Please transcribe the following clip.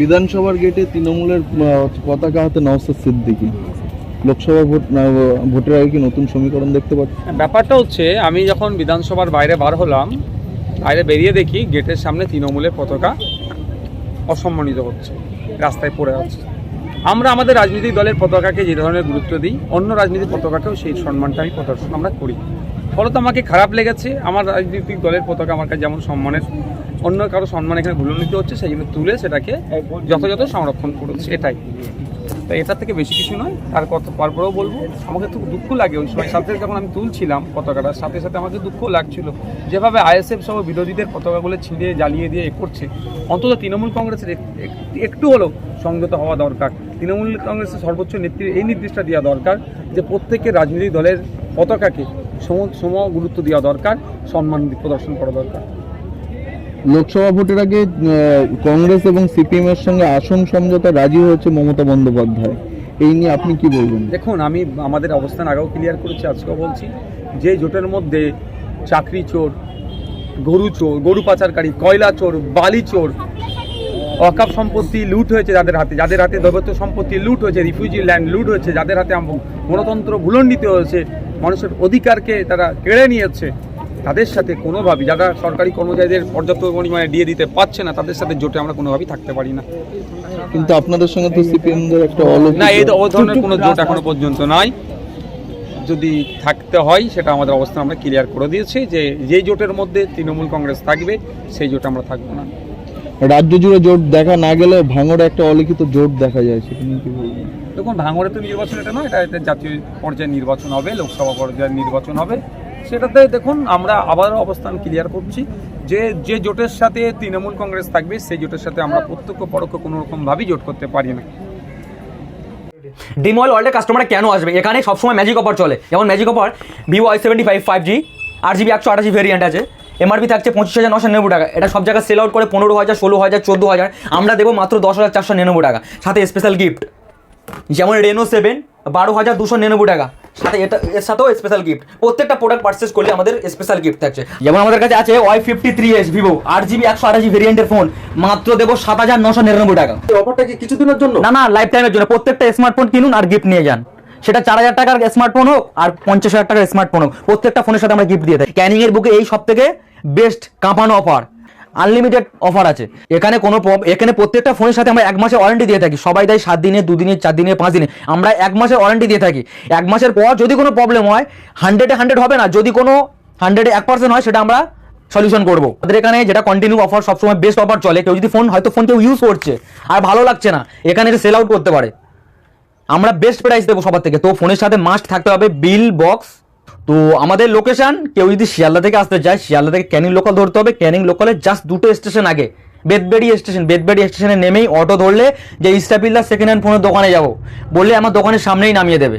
বিধানসভার গেটে তৃণমূলের পতাকা হাতে নওসাদ সিদ্দিকি। লোকসভা ভোট ভোটের আগে কি নতুন সমীকরণ দেখতে পাচ্ছি ব্যাপারটা হচ্ছে, আমি যখন বিধানসভার বাইরে বার হলাম, বাইরে বেরিয়ে দেখি গেটের সামনে তৃণমূলের পতাকা অসম্মানিত হচ্ছে, রাস্তায় পড়ে আছে। আমরা আমাদের রাজনৈতিক দলের পতাকাকে যে ধরনের গুরুত্ব দিই, অন্য রাজনৈতিক পতাকাকেও সেই সম্মানটা আমি প্রদর্শন আমরা করি। ফলত আমাকে খারাপ লেগেছে। আমার রাজনৈতিক দলের পতাকা আমার কাছে যেমন সম্মানের, অন্য কারও সম্মান এখানে ভুলন্বিত হচ্ছে, সেই জন্য তুলে সেটাকে যথাযথ সংরক্ষণ করেছে এটাই। তো এটার থেকে বেশি কিছু নয় আর কত তারপরেও বলব, আমাকে তো দুঃখ লাগে ওই সময়। সাথে যখন আমি তুলছিলাম পতাকাটার সাথে সাথে আমাকে দুঃখ লাগছিল। যেভাবে আইএসএফ সহ বিরোধীদের পতাকাগুলো ছিঁড়ে, জ্বালিয়ে দিয়ে এ করছে, অন্তত তৃণমূল কংগ্রেসের এক- এক- একটু হলেও সংযত হওয়া দরকার। তৃণমূল কংগ্রেসের সর্বোচ্চ নেত্রী এই নির্দেশটা দেওয়া দরকার যে প্রত্যেকের রাজনৈতিক দলের পতাকাকে সম গুরুত্ব দেওয়া দরকার সম্মান প্রদর্শন করা দরকার। লোকসভা ভোটের আগে কংগ্রেস এবং সিপিএম এর সঙ্গে আসন সমঝোতা রাজি হয়েছে মমতা বন্দ্যোপাধ্যায়। এই নিয়ে আপনি কি বলবেন? দেখুন আমি আমাদের অবস্থান আগেও ক্লিয়ার করেছি আজকেও বলছি। যে জোটের মধ্যে চাকরি চোর গরু চোর গরু পাচারকারী কয়লা চোর বালি চোর অকাপ সম্পত্তি লুট হয়েছে যাদের হাতে যাদের হাতে দৈবত্য সম্পত্তি লুট হয়েছে রিফিউজি ল্যান্ড লুট হয়েছে যাদের হাতে গণতন্ত্র ভুলণ্ডিত হয়েছে মানুষের অধিকারকে তারা কেড়ে নিয়েছে তাদের সাথে কোনোভাবেই যারা সরকারি কর্মচারীদের পর্যাপ্ত পরিমাণে দিয়ে দিতে পারছে না তাদের সাথে জোটে আমরা কোনোভাবেই থাকতে পারি না। কিন্তু আপনাদের সঙ্গে তো সিপিএমদের একটা না এই ও ধরনের কোনো জোট এখনও পর্যন্ত নাই। যদি থাকতে হয় সেটা আমাদের অবস্থান আমরা ক্লিয়ার করে দিয়েছি যে যে জোটের মধ্যে তৃণমূল কংগ্রেস থাকবে সেই জোটে আমরা থাকব না। রাজ্য জুড়ে জোট দেখা না গেলে ভাঙড়ে একটা অলিখিত জোট দেখা যায় সেটা নিয়ে কি বলবেন দেখুন ভাঙড়ে তো নির্বাচন এটা নয় এটা এটা জাতীয় পর্যায়ে নির্বাচন হবে লোকসভা পর্যায়ে নির্বাচন হবে। সেটাতে দেখুন আমরা আবারও অবস্থান ক্লিয়ার করছি যে যে জোটের সাথে তৃণমূল কংগ্রেস থাকবে সেই জোটের সাথে আমরা প্রত্যক্ষ পরোক্ষ কোনো রকমভাবেই জোট করতে পারি না। ডিমল ওয়ার্ল্ডের কাস্টমাররা কেন আসবে? এখানে সবসময় ম্যাজিক অফার চলে। যেমন magic offer Vivo I seventy five five G R GB একশো আঠাশি ভেরিয়েন্ট আছে। এমআরপি থাকছে পঁচিশ হাজার নশো নিরানব্বই টাকা। এটা সব জায়গায় সেল আউট করে পনেরো হাজার ষোলো হাজার চোদ্দ হাজার। আমরা দেবো মাত্র দশ হাজার চারশো নিরানব্বই টাকা। সাথে স্পেশাল গিফট যেমন রেনো সেভেন বারো হাজার দুশো নিরানব্বই টাকা। সাথে এটা এর সাথেও স্পেশাল গিফট প্রত্যেকটা প্রোডাক্ট পারচেস করলে আমাদের স্পেশাল গিফট থাকছে। যেমন আমাদের কাছে আছে Y fifty three S Vivo আট জিবি একশো আঠাশি ভেরিয়েন্টের ফোন মাত্র দেবো সাত হাজার নশো নিরানব্বই টাকা। অফারটা কি কিছুদিনের জন্য? না না লাইফ টাইমের জন্য। প্রত্যেকটা স্মার্টফোন কিনুন আর গিফট নিয়ে যান। সেটা চার হাজার টাকার স্মার্টফোন হোক আর পঞ্চাশ হাজার টাকার স্মার্টফোন হোক। প্রত্যেকটা ফোনের সাথে আমরা গিফট দিয়ে থাকি। ক্যানিং এর বুকে এই সব থেকে বেস্ট কাঁপানো অফার। আনলিমিটেড অফার আছে। এখানে কোনো এখানে প্রত্যেকটা ফোনের সাথে আমরা এক মাসের ওয়ারেন্টি দিয়ে থাকি। সবাই দেয় সাত দিনে, দুদিনে, চার দিনে, পাঁচ দিনে। আমরা এক মাসের ওয়ারেন্টি দিয়ে থাকি। এক মাসের পর যদি কোনো প্রবলেম হয়, হান্ড্রেডে হান্ড্রেড হবে না। যদি কোনো হান্ড্রেডে এক পার্সেন্ট হয়, সেটা আমরা সলিউশন করব। আমাদের এখানে যেটা কন্টিনিউ অফার সবসময় বেস্ট অফার চলে। কেউ যদি ফোন হয়তো ফোন কেউ ইউজ করছে, আর ভালো লাগছে না, এখানে সেল আউট করতে পারে। আমরা বেস্ট প্রাইস দেবো সবার থেকে। তো ফোনের সাথে মাস্ট থাকতে হবে বিল বক্স তো আমাদের লোকেশন কেউ যদি শিয়ালদা থেকে আসতে চায়, শিয়ালদা থেকে ক্যানিং লোকাল ধরতে হবে। ক্যানিং লোকালে জাস্ট দুটো স্টেশন আগে। বেদবেড়ি স্টেশন বেদবেড়ি স্টেশনে নেমেই অটো ধরলে যে ইস্টাপিল্লা সেকেন্ড হ্যান্ড ফোনের দোকানে যাব। বললে আমার দোকানের সামনেই নামিয়ে দেবে।